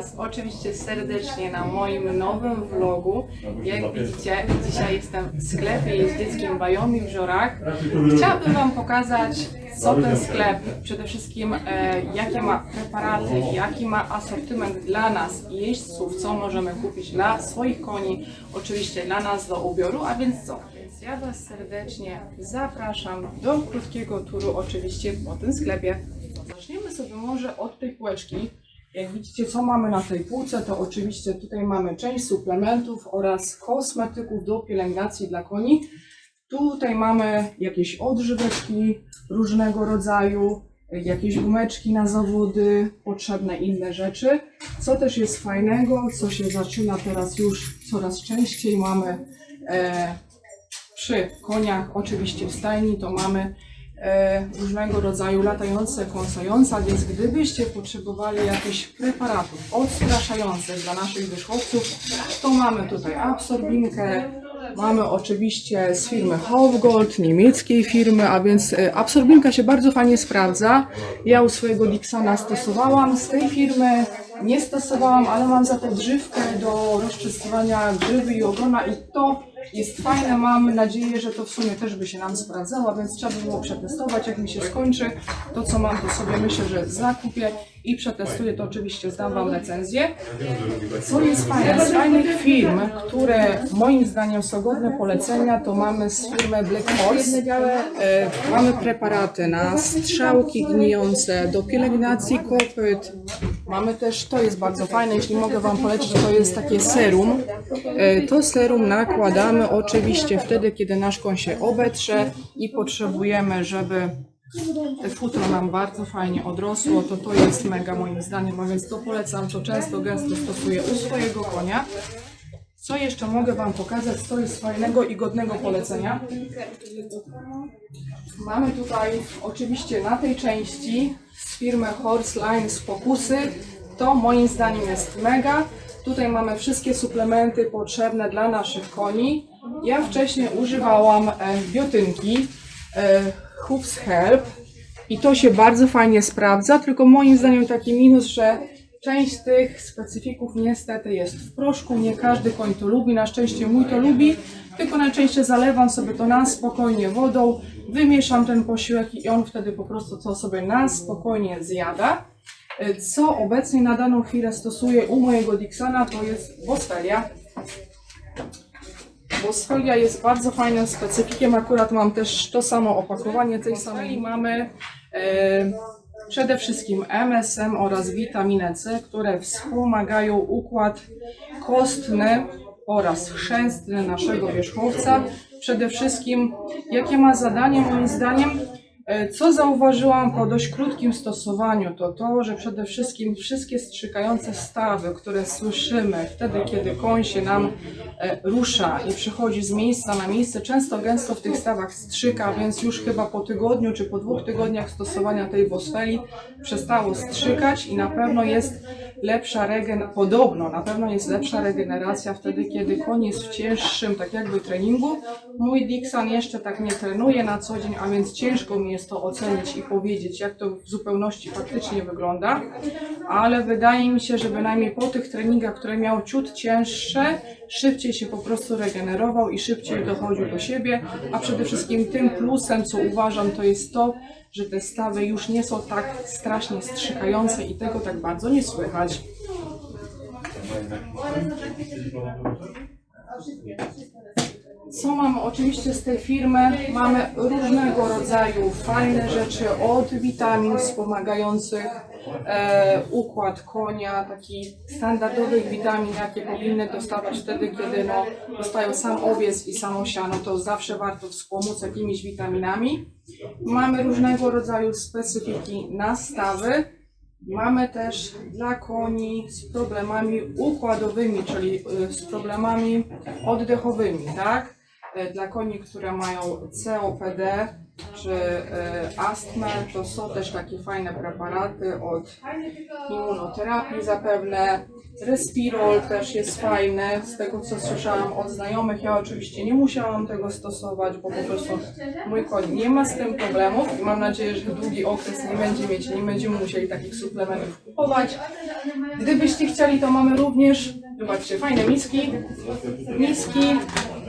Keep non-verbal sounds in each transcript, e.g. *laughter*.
Was oczywiście serdecznie na moim nowym vlogu. Jak widzicie, dzisiaj jestem w sklepie jeździeckim Bajomi w Żorach. Chciałabym Wam pokazać, co ten sklep, przede wszystkim e, jakie ma preparaty, jaki ma asortyment dla nas jeźdźców, co możemy kupić dla swoich koni, oczywiście dla nas do ubioru, a więc co? Więc ja Was serdecznie zapraszam do krótkiego turu oczywiście po tym sklepie. Zaczniemy sobie może od tej półeczki. Jak widzicie, co mamy na tej półce, to oczywiście tutaj mamy część suplementów oraz kosmetyków do pielęgnacji dla koni. Tutaj mamy jakieś odżyweczki różnego rodzaju, jakieś gumeczki na zawody, potrzebne inne rzeczy. Co też jest fajnego, co się zaczyna teraz już coraz częściej, mamy e, przy koniach, oczywiście w stajni, to mamy różnego rodzaju latające, kąsające, więc gdybyście potrzebowali jakichś preparatów odstraszających dla naszych wierzchowców, to mamy tutaj absorbinkę, mamy oczywiście z firmy Hofgold, niemieckiej firmy, a więc e, absorbinka się bardzo fajnie sprawdza. Ja u swojego Dixana stosowałam z tej firmy, nie stosowałam, ale mam za to drzywkę do rozczystywania grzywy i ogona i to jest fajne, mam nadzieję, że to w sumie też by się nam sprawdzało, więc trzeba by było przetestować, jak mi się skończy. To co mam, to sobie myślę, że zakupię i przetestuję, to oczywiście zdam Wam recenzję. Co jest fajne, z fajnych firm, które moim zdaniem są godne polecenia, to mamy z firmy Black Horse. E, mamy preparaty na strzałki gnijące, do pielęgnacji kopyt. Mamy też, to jest bardzo fajne, jeśli mogę Wam polecić, to jest takie serum. E, To serum nakładamy oczywiście wtedy, kiedy nasz koń się obetrze i potrzebujemy, żeby futro nam bardzo fajnie odrosło, to to jest mega moim zdaniem, a więc to polecam, to często, gęsto stosuję u swojego konia. Co jeszcze mogę Wam pokazać, co jest fajnego i godnego polecenia? Mamy tutaj oczywiście na tej części z firmy Horse Line z Focusy. To moim zdaniem jest mega. Tutaj mamy wszystkie suplementy potrzebne dla naszych koni. Ja wcześniej używałam e, biotynki e, Hoops Help i to się bardzo fajnie sprawdza, tylko moim zdaniem taki minus, że część tych specyfików niestety jest w proszku, nie każdy koń to lubi, na szczęście mój to lubi, tylko najczęściej zalewam sobie to na spokojnie wodą, wymieszam ten posiłek i on wtedy po prostu to sobie na spokojnie zjada. Co obecnie na daną chwilę stosuję u mojego Dixona to jest Bosfelia. Bosfelia jest bardzo fajnym specyfikiem, akurat mam też to samo opakowanie tej samej. Mamy e, przede wszystkim MSM oraz witaminę C, które wspomagają układ kostny oraz chrzęstny naszego wierzchowca. Przede wszystkim, jakie ma zadanie moim zdaniem, Co zauważyłam po dość krótkim stosowaniu, to to, że przede wszystkim wszystkie strzykające stawy, które słyszymy wtedy, kiedy koń się nam e, rusza i przychodzi z miejsca na miejsce, często gęsto w tych stawach strzyka, więc już chyba po tygodniu czy po dwóch tygodniach stosowania tej bosfeli przestało strzykać i na pewno jest lepsza regen, podobno na pewno jest lepsza regeneracja wtedy, kiedy koń jest w cięższym tak jakby treningu. Mój Dixon jeszcze tak nie trenuje na co dzień, a więc ciężko mi jest to ocenić i powiedzieć, jak to w zupełności faktycznie wygląda, ale wydaje mi się, że bynajmniej po tych treningach, które miał ciut cięższe, szybciej się po prostu regenerował i szybciej dochodził do siebie, a przede wszystkim tym plusem, co uważam, to jest to, że te stawy już nie są tak strasznie strzykające i tego tak bardzo nie słychać. Co mamy oczywiście z tej firmy? Mamy różnego rodzaju fajne rzeczy, od witamin wspomagających e, układ konia, takich standardowych witamin, jakie powinny dostawać wtedy, kiedy no, dostają sam owiec i samo siano, to zawsze warto wspomóc jakimiś witaminami. Mamy różnego rodzaju specyfiki nastawy. Mamy też dla koni z problemami układowymi, czyli y, z problemami oddechowymi, tak? Y, Dla koni, które mają COPD czy y, astmę, to są też takie fajne preparaty od immunoterapii zapewne. Respirol też jest fajny, z tego co słyszałam od znajomych. Ja oczywiście nie musiałam tego stosować, bo po prostu mój koń nie ma z tym problemów mam nadzieję, że długi okres nie będzie mieć, nie będziemy musieli takich suplementów kupować. Gdybyście chcieli, to mamy również, zobaczcie, fajne miski. Miski.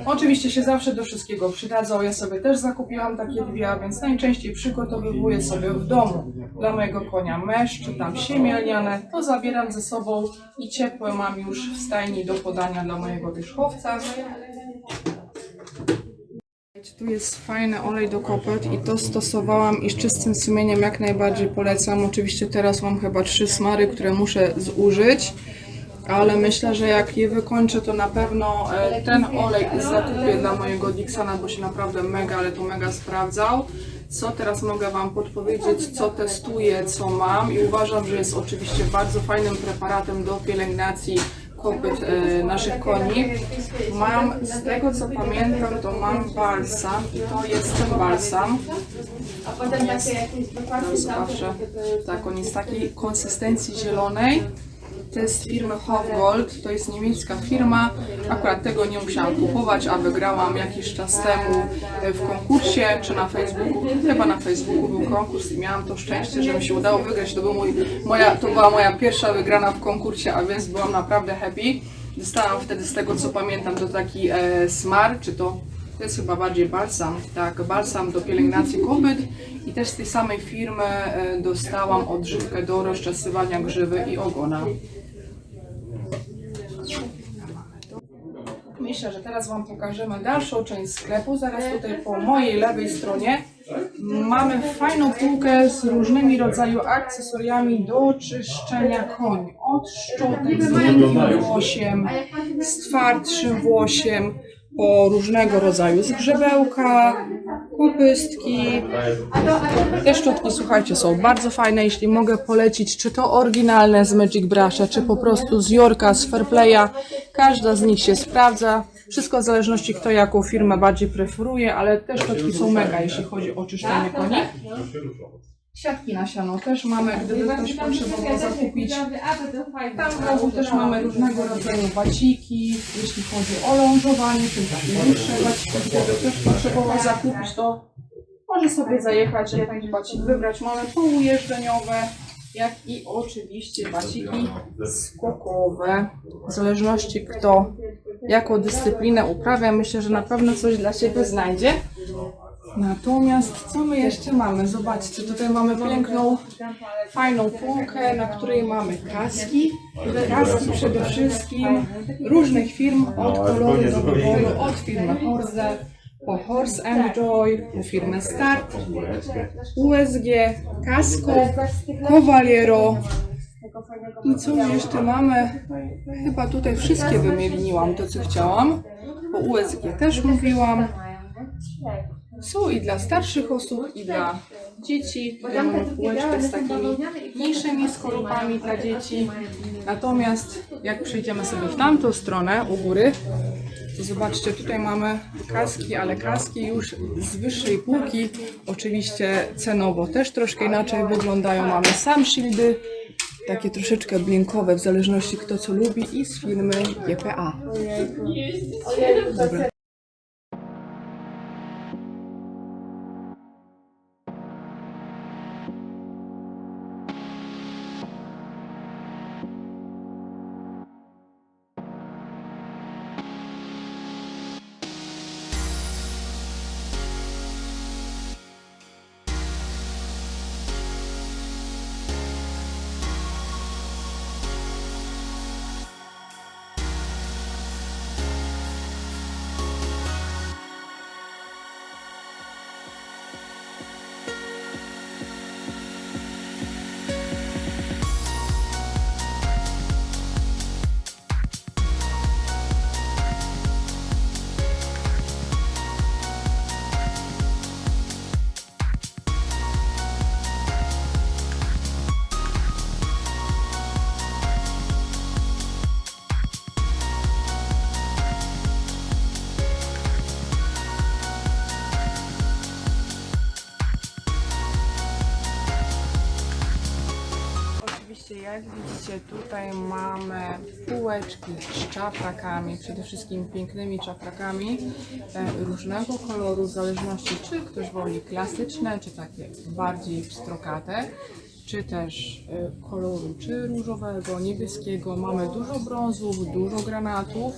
Oczywiście się zawsze do wszystkiego przydadzą. Ja sobie też zakupiłam takie dwie, a więc najczęściej przygotowywuję sobie w domu dla mojego konia mesz, czy tam siemię lniane. To zabieram ze sobą i ciepłe mam już w stajni do podania dla mojego wierzchowca. Tu jest fajny olej do kopyt i to stosowałam i z czystym sumieniem jak najbardziej polecam. Oczywiście teraz mam chyba trzy smary, które muszę zużyć, ale myślę, że jak je wykończę, to na pewno e, ten olej zakupię dla mojego Dixona, bo się naprawdę mega, ale to mega sprawdzał. Co teraz mogę Wam podpowiedzieć, co testuję, co mam i uważam, że jest oczywiście bardzo fajnym preparatem do pielęgnacji kopyt e, naszych koni. Mam, z tego co pamiętam, to mam balsam i to jest ten balsam. A potem macie jakieś. Tak, on jest takiej konsystencji zielonej. To jest firmy Hofgold, to jest niemiecka firma. Akurat tego nie musiałam kupować, a wygrałam jakiś czas temu w konkursie, czy na Facebooku. Chyba na Facebooku był konkurs i miałam to szczęście, że mi się udało wygrać. To, był mój, moja, to była moja pierwsza wygrana w konkursie, a więc byłam naprawdę happy. Dostałam wtedy, z tego co pamiętam, to taki e, smar, czy to to jest chyba bardziej balsam, tak, balsam do pielęgnacji kopyt i też z tej samej firmy e, dostałam odżywkę do rozczasywania grzywy i ogona. Myślę, że teraz Wam pokażemy dalszą część sklepu. Zaraz tutaj po mojej lewej stronie mamy fajną półkę z różnymi rodzaju akcesoriami do czyszczenia koni. Od szczotek z miękkim włosiem, z twardszym włosiem, po różnego rodzaju zgrzebełka, kopystki. Te szczotki, słuchajcie, są bardzo fajne, jeśli mogę polecić, czy to oryginalne z Magic Brusha, czy po prostu z Yorka, z Fairplaya. Każda z nich się sprawdza. Wszystko w zależności kto jaką firmę bardziej preferuje, ale te szczotki są mega, jeśli chodzi o czyszczenie koni. Siatki na siano też mamy, gdyby ktoś potrzebował zakupić. Tam w rogu też mamy różnego rodzaju baciki, jeśli chodzi o lążowanie, czyli takie dłuższe baciki, gdyby ktoś potrzebował zakupić, to może sobie zajechać, jakiś bacik wybrać. Mamy półujeżdżeniowe, jak i oczywiście baciki skokowe. W zależności kto jaką dyscyplinę uprawia, myślę, że na pewno coś dla siebie znajdzie. Natomiast co my jeszcze mamy? Zobaczcie, tutaj mamy piękną, fajną półkę, na której mamy kaski. Kaski przede wszystkim różnych firm, od koloru do wyboru, od firmy Horse, po Horse and Joy, po firmę Start, USG, Casco, Cavaliero. I co jeszcze mamy? Chyba tutaj wszystkie wymieniłam, to co chciałam. Po USG też mówiłam. Są i dla starszych osób, i dla dzieci. Półeczkę z takimi mniejszymi skorupami dla dzieci. Natomiast jak przejdziemy sobie w tamtą stronę, u góry, to zobaczcie, tutaj mamy kaski, ale kaski już z wyższej półki. Oczywiście cenowo też troszkę inaczej wyglądają. Mamy sam shieldy, takie troszeczkę blinkowe, w zależności kto co lubi i z firmy GPA. Dobra. Tutaj mamy półeczki z czaprakami, przede wszystkim pięknymi czaprakami e, różnego koloru, w zależności czy ktoś woli klasyczne, czy takie bardziej pstrokate. czy też y, koloru, czy różowego, niebieskiego. Mamy dużo brązów, dużo granatów,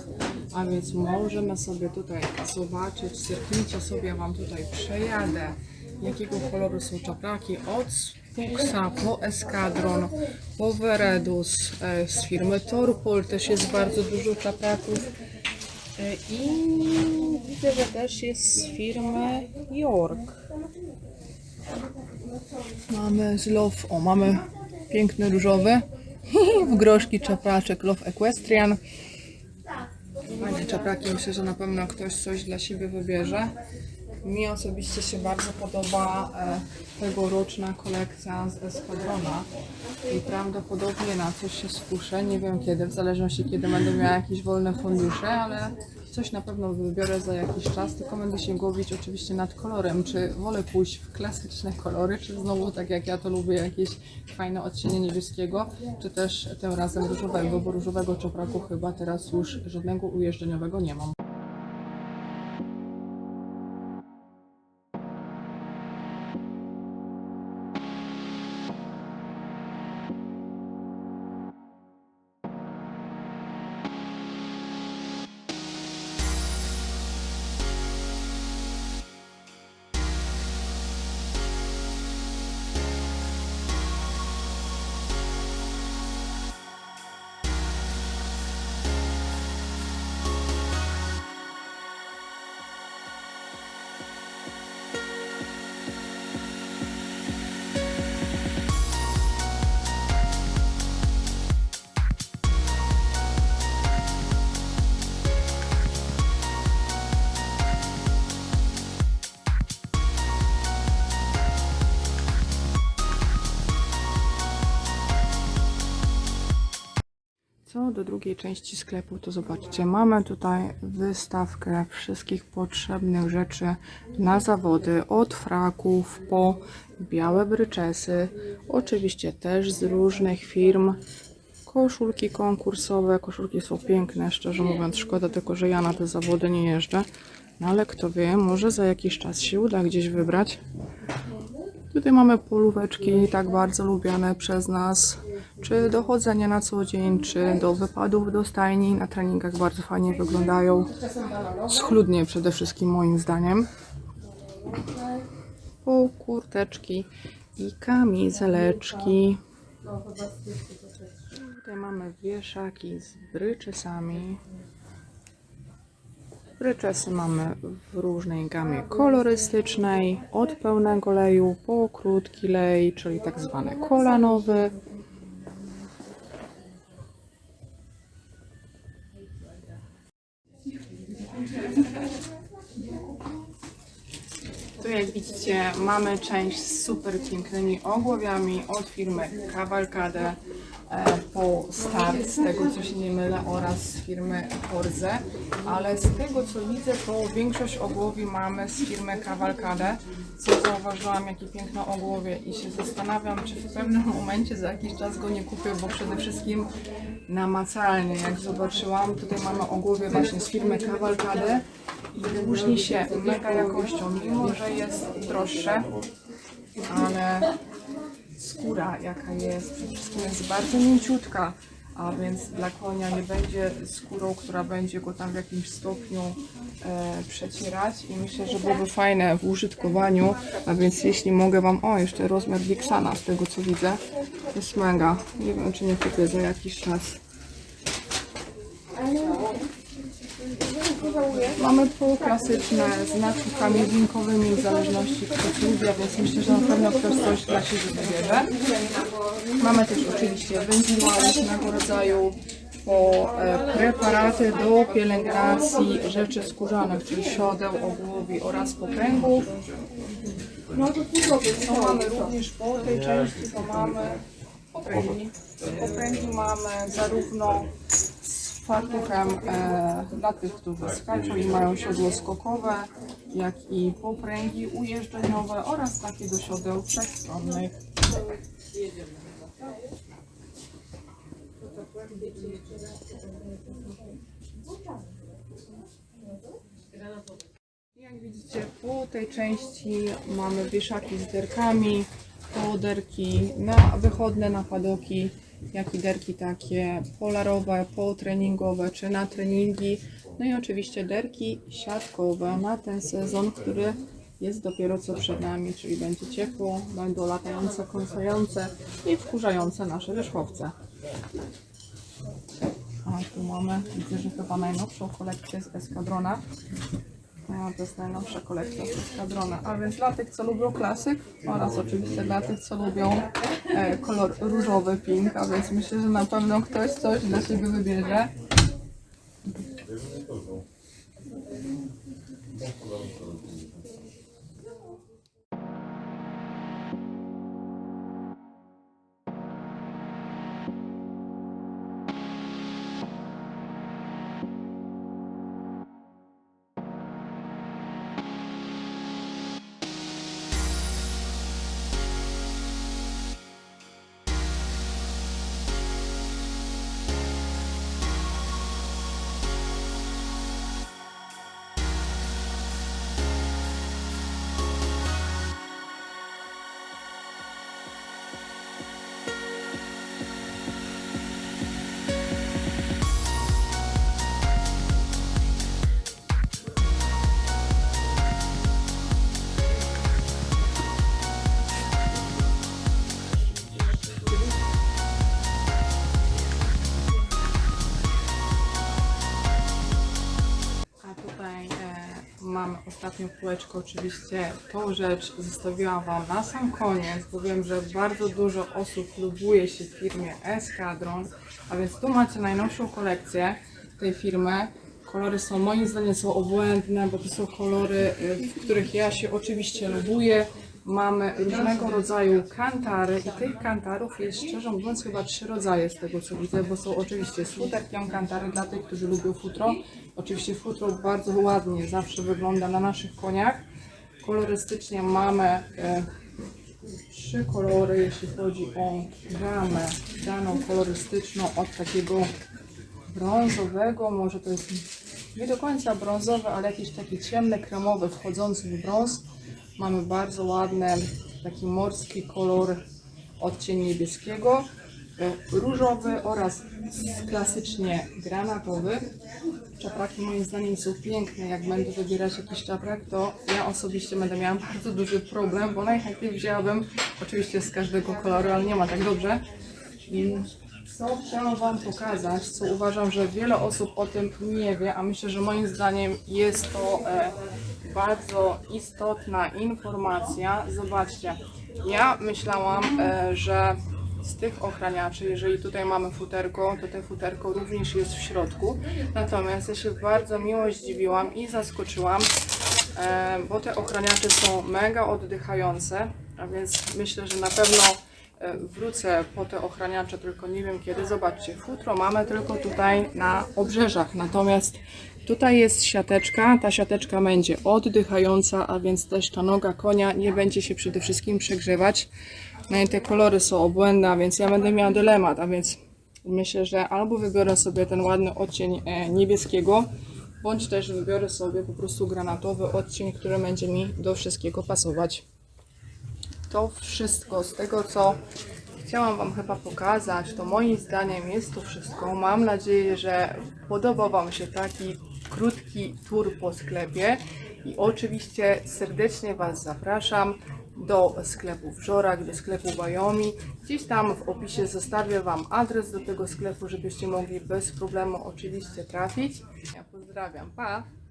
a więc możemy sobie tutaj zobaczyć. Zerknijcie sobie, Wam tutaj przejadę, jakiego koloru są czapraki od Puxa po Eskadron, po Veredus, e, z firmy Torpol też jest bardzo dużo czapraków. E, I widzę, że też jest z firmy York. Mamy z Love, o mamy piękny różowy *laughs* w groszki czapraczek Love Equestrian. Fajne czapraki, myślę, że na pewno ktoś coś dla siebie wybierze. Mi osobiście się bardzo podoba e, tegoroczna kolekcja z Esquadrona i prawdopodobnie na coś się skuszę, nie wiem kiedy, w zależności kiedy będę miała jakieś wolne fundusze, ale coś na pewno wybiorę za jakiś czas, tylko będę się głowić oczywiście nad kolorem, czy wolę pójść w klasyczne kolory, czy znowu tak jak ja to lubię, jakieś fajne odcienie niebieskiego, czy też tym razem różowego, bo różowego czopraku chyba teraz już żadnego ujeżdżeniowego nie mam. Co? Do drugiej części sklepu, to zobaczcie, mamy tutaj wystawkę wszystkich potrzebnych rzeczy na zawody, od fraków po białe bryczesy, oczywiście też z różnych firm, koszulki konkursowe, koszulki są piękne, szczerze mówiąc, szkoda tylko, że ja na te zawody nie jeżdżę, no ale kto wie, może za jakiś czas się uda gdzieś wybrać. Tutaj mamy polóweczki tak bardzo lubiane przez nas, czy do chodzenia na co dzień, czy do wypadów do stajni. Na treningach bardzo fajnie wyglądają. Schludnie przede wszystkim moim zdaniem. Po kurteczki i kamizeleczki. Tutaj mamy wieszaki z bryczesami. Bryczesy mamy w różnej gamie kolorystycznej, od pełnego leju po krótki lej, czyli tak zwany kolanowy. Tu jak widzicie mamy część z super pięknymi ogłowiami od firmy Cavalcade e, po start, z tego co się nie mylę, oraz z firmy Forze, ale z tego co widzę to większość ogłowi mamy z firmy Cavalcade, co zauważyłam jakie piękne ogłowie i się zastanawiam czy w pewnym momencie za jakiś czas go nie kupię, bo przede wszystkim namacalnie. Jak zobaczyłam, tutaj mamy ogłowie właśnie z firmy Cavalcade różni się mega jakością, mimo że jest droższe, ale skóra jaka jest, przede wszystkim jest bardzo mięciutka, a więc dla konia nie będzie skórą, która będzie go tam w jakimś stopniu e, przecierać i myślę, że byłoby fajne w użytkowaniu, a więc jeśli mogę Wam, o jeszcze rozmiar Dixana z tego co widzę, jest mega, nie wiem czy nie kupię za jakiś czas. Mamy półklasyczne z naczykami dźwiękowymi w zależności kto lubi, więc myślę, że na pewno ktoś coś dla siebie wybierze. Mamy też oczywiście wędzidła różnego rodzaju po e, preparaty do pielęgnacji rzeczy skórzanych, czyli siodeł, ogłowi oraz popęgów. Co mamy również po tej części, to mamy popęgi. Popęgi mamy zarówno fartuchem e, dla tych, którzy skaczą i mają siodło skokowe, jak i popręgi ujeżdżeniowe oraz takie do siodeł wszechstronnych. Jak widzicie, po tej części mamy wieszaki z derkami, kołoderki na wychodne na padoki, jak derki takie polarowe, potreningowe czy na treningi. No i oczywiście derki siatkowe na ten sezon, który jest dopiero co przed nami, czyli będzie ciepło, będą latające, kąsające i wkurzające nasze wierzchowce. A tu mamy, widzę, że chyba najnowszą kolekcję z Eskadrona. No, to jest najnowsza kolekcja z Eskadrona. A więc dla tych, co lubią klasyk oraz oczywiście dla tych, co lubią e, kolor różowy, pink, a więc myślę, że na pewno ktoś coś dla siebie wybierze. Ostatnią półeczkę, oczywiście tą rzecz zostawiłam Wam na sam koniec, bo wiem, że bardzo dużo osób lubuje się w firmie Eskadron, a więc tu macie najnowszą kolekcję tej firmy. Kolory są moim zdaniem są obłędne, bo to są kolory, y, w których ja się oczywiście lubuję. Mamy różnego rodzaju kantary i tych kantarów jest szczerze mówiąc chyba trzy rodzaje z tego co widzę, bo są oczywiście z futerkiem kantary dla tych, którzy lubią futro. Oczywiście futro bardzo ładnie zawsze wygląda na naszych koniach. Kolorystycznie mamy e, trzy kolory, jeśli chodzi o gamę daną kolorystyczną od takiego brązowego, może to jest nie do końca brązowy, ale jakiś taki ciemny, kremowy, wchodzący w brąz. Mamy bardzo ładny, taki morski kolor, odcień niebieskiego, e, różowy oraz klasycznie granatowy. Czapraki moim zdaniem są piękne. Jak będę wybierać jakiś czaprak, to ja osobiście będę miała bardzo duży problem, bo najchętniej wzięłabym oczywiście z każdego koloru, ale nie ma tak dobrze. Co chciałam Wam pokazać, co uważam, że wiele osób o tym nie wie, a myślę, że moim zdaniem jest to e, bardzo istotna informacja. Zobaczcie, ja myślałam, e, że z tych ochraniaczy, jeżeli tutaj mamy futerko, to te futerko również jest w środku. Natomiast ja się bardzo miło zdziwiłam i zaskoczyłam, e, bo te ochraniacze są mega oddychające, a więc myślę, że na pewno wrócę po te ochraniacze, tylko nie wiem kiedy. Zobaczcie, futro mamy tylko tutaj na obrzeżach, natomiast tutaj jest siateczka. Ta siateczka będzie oddychająca, a więc też ta noga konia nie będzie się przede wszystkim przegrzewać. No i te kolory są obłędne, a więc ja będę miała dylemat, a więc myślę, że albo wybiorę sobie ten ładny odcień e, niebieskiego, bądź też wybiorę sobie po prostu granatowy odcień, który będzie mi do wszystkiego pasować to wszystko z tego, co chciałam Wam chyba pokazać, to moim zdaniem jest to wszystko. Mam nadzieję, że podobał Wam się taki krótki tour po sklepie i oczywiście serdecznie Was zapraszam do sklepu w Żorach, do sklepu Bajomi. Gdzieś tam w opisie zostawię Wam adres do tego sklepu, żebyście mogli bez problemu oczywiście trafić. Ja pozdrawiam, pa!